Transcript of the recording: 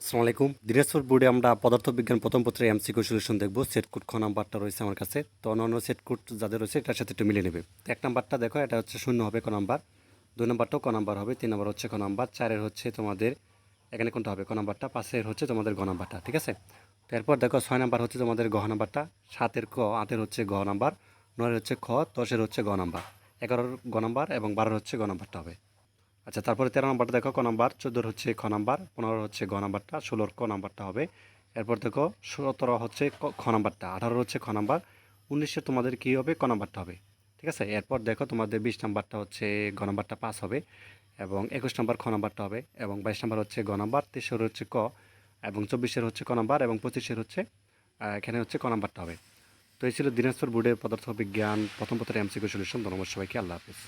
আসসালামু আলাইকুম। দিনাজপুর বোর্ডে আমরা পদার্থবিজ্ঞান প্রথম পত্রে এমসিকিউ সলিউশন দেখব। সেট কোড খ নাম্বারটা রয়েছে আমার কাছে। তো অন্যান্য সেট কোড যাদের রয়েছে, এটার সাথে একটু মিলে নেবে। এক নাম্বারটা দেখো, এটা হচ্ছে শূন্য হবে ক নাম্বার। দুই নাম্বারটাও ক নাম্বার হবে, তিন নাম্বার হচ্ছে ক নাম্বার। চারের হচ্ছে তোমাদের, এখানে কোনটা হবে? ক নাম্বারটা, পাঁচের হচ্ছে তোমাদের গ নাম্বারটা, ঠিক আছে? তো এরপর দেখো, ছয় নাম্বার হচ্ছে তোমাদের গহ নাম্বারটা। সাতের ক, আটের হচ্ছে গ নাম্বার। নয়ের হচ্ছে খ, দশের হচ্ছে গ নাম্বার। এগারোর গ নাম্বার এবং বারোর হচ্ছে গ নাম্বারটা হবে। আচ্ছা তারপরে তেরো নাম্বারটা দেখো, ক নাম্বার? চোদ্দোর হচ্ছে খ নাম্বার পনেরো হচ্ছে গ নাম্বারটা, ষোলোর ক নাম্বারটা হবে। এরপর দেখো, সতেরো হচ্ছে খ নাম্বারটা আঠারো হচ্ছে খ নাম্বার, উনিশে তোমাদের কী হবে? ক নাম্বারটা হবে। ঠিক আছে? এরপর দেখো, তোমাদের বিশ নাম্বারটা হচ্ছে গ নাম্বারটা পাস হবে এবং একুশ নাম্বার খ নাম্বারটা হবে এবং বাইশ নাম্বার হচ্ছে গ নাম্বার, তেইশের হচ্ছে ক এবং চব্বিশের হচ্ছে ক নাম্বার এবং পঁচিশের হচ্ছে এখানে হচ্ছে ক নাম্বারটা হবে। তো এই ছিল দিনাজপুর বোর্ডের পদার্থ বিজ্ঞান প্রথম পত্রের এমসিকিউ সলিউশন। ধন্যবাদ সবাইকে। আল্লাহ হাফিজ।